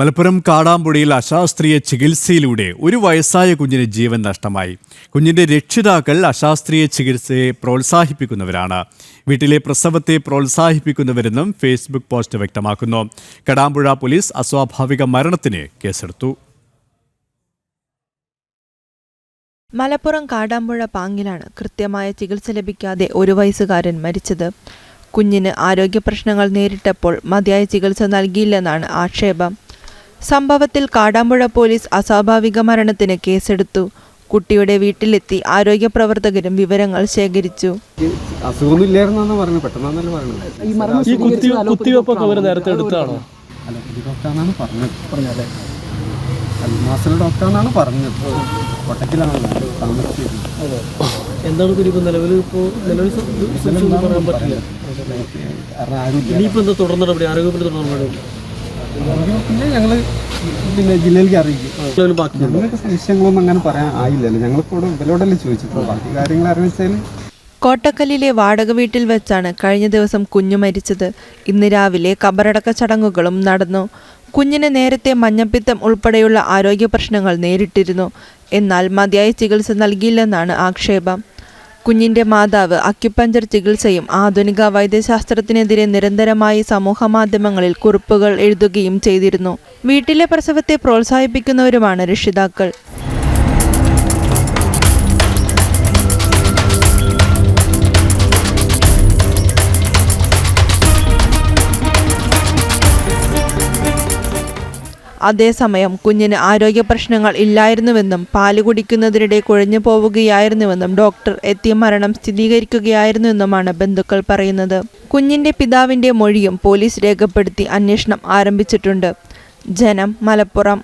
മലപ്പുറം കാടാമ്പുഴയിൽ അശാസ്ത്രീയ ചികിത്സയിലൂടെ ഒരു വയസ്സായ കുഞ്ഞിന് ജീവൻ നഷ്ടമായി. കുഞ്ഞിന്റെ രക്ഷിതാക്കൾ അശാസ്ത്രീയ ചികിത്സയെ പ്രോത്സാഹിപ്പിക്കുന്നവരാണ്. വീട്ടിലെ പ്രസവത്തെ പ്രോത്സാഹിപ്പിക്കുന്നവരെന്നും ഫേസ്ബുക്ക് പോസ്റ്റ് വ്യക്തമാക്കുന്നു. കടാമ്പുഴ പോലീസ് അസ്വാഭാവിക മരണത്തിന് കേസെടുത്തു. മലപ്പുറം കാടാമ്പുഴ പാങ്ങിലാണ് കൃത്യമായ ചികിത്സ ലഭിക്കാതെ ഒരു വയസ്സുകാരൻ മരിച്ചത്. കുഞ്ഞിന് ആരോഗ്യ പ്രശ്നങ്ങൾ നേരിട്ടപ്പോൾ മതിയായ ചികിത്സ നൽകിയില്ലെന്നാണ് ആക്ഷേപം. സംഭവത്തിൽ കാടാമ്പുഴ പോലീസ് അസ്വാഭാവിക മരണത്തിന് കേസെടുത്തു. കുട്ടിയുടെ വീട്ടിലെത്തി ആരോഗ്യ പ്രവർത്തകരും വിവരങ്ങൾ ശേഖരിച്ചു. അസുഖമൊന്നും ഇല്ലായിരുന്നാണ് പറഞ്ഞത്? ഈ കുത്തി കുത്തിവെപ്പൊക്കെ അവർ നേരത്തെ എടുത്താണോ അല്ല ഡോക്ടറാണെന്നാണ് പറഞ്ഞത്. പറഞ്ഞല്ലേ അൽമാസിലെ ഡോക്ടറാണെന്നാണ് പറഞ്ഞത്. കൊട്ടക്കിലാണ് താമസിച്ചിരുന്നത്. എന്താണ് നിലവിൽ ഇപ്പോൾ നിലവിൽ പറയാൻ പറ്റില്ല. കാരണം ആരും എന്താ പിന്നെ ഞങ്ങൾ പിന്നെ ജില്ലയിലേക്ക് അറിയിക്കും. ബാക്കി ഞങ്ങൾക്ക് സംശയങ്ങളൊന്നും അങ്ങനെ പറയാൻ ആയില്ലല്ലോ. ഞങ്ങളിപ്പോൾ ഇവിടെ ഇവരോടല്ലേ ചോദിച്ചിട്ടുള്ളൂ. ബാക്കി കാര്യങ്ങൾ അറിയിച്ചാൽ കോട്ടക്കല്ലിലെ വാടക വീട്ടിൽ വെച്ചാണ് കഴിഞ്ഞ ദിവസം കുഞ്ഞു മരിച്ചത്. ഇന്ന് രാവിലെ കബറടക്ക ചടങ്ങുകളും നടന്നു. കുഞ്ഞിന് നേരത്തെ മഞ്ഞപ്പിത്തം ഉൾപ്പെടെയുള്ള ആരോഗ്യ പ്രശ്നങ്ങൾ നേരിട്ടിരുന്നു. എന്നാൽ മതിയായ ചികിത്സ നൽകിയില്ലെന്നാണ് ആക്ഷേപം. കുഞ്ഞിന്റെ മാതാവ് അക്യുപഞ്ചർ ചികിത്സയും ആധുനിക വൈദ്യശാസ്ത്രത്തിനെതിരെ നിരന്തരമായി സമൂഹമാധ്യമങ്ങളിൽ കുറിപ്പുകൾ എഴുതുകയും ചെയ്തിരുന്നു. വീട്ടിലെ പ്രസവത്തെ പ്രോത്സാഹിപ്പിക്കുന്നവരുമാണ് രക്ഷിതാക്കൾ. അതേസമയം കുഞ്ഞിന് ആരോഗ്യ പ്രശ്നങ്ങൾ ഇല്ലായിരുന്നുവെന്നും പാൽ കുടിക്കുന്നതിനിടെ കുഴഞ്ഞു പോവുകയായിരുന്നുവെന്നും ഡോക്ടർ എത്തിയ മരണം സ്ഥിരീകരിക്കുകയായിരുന്നുവെന്നുമാണ് ബന്ധുക്കൾ പറയുന്നത്. കുഞ്ഞിന്റെ പിതാവിന്റെ മൊഴിയും പോലീസ് രേഖപ്പെടുത്തി അന്വേഷണം ആരംഭിച്ചിട്ടുണ്ട്. ജനം മലപ്പുറം.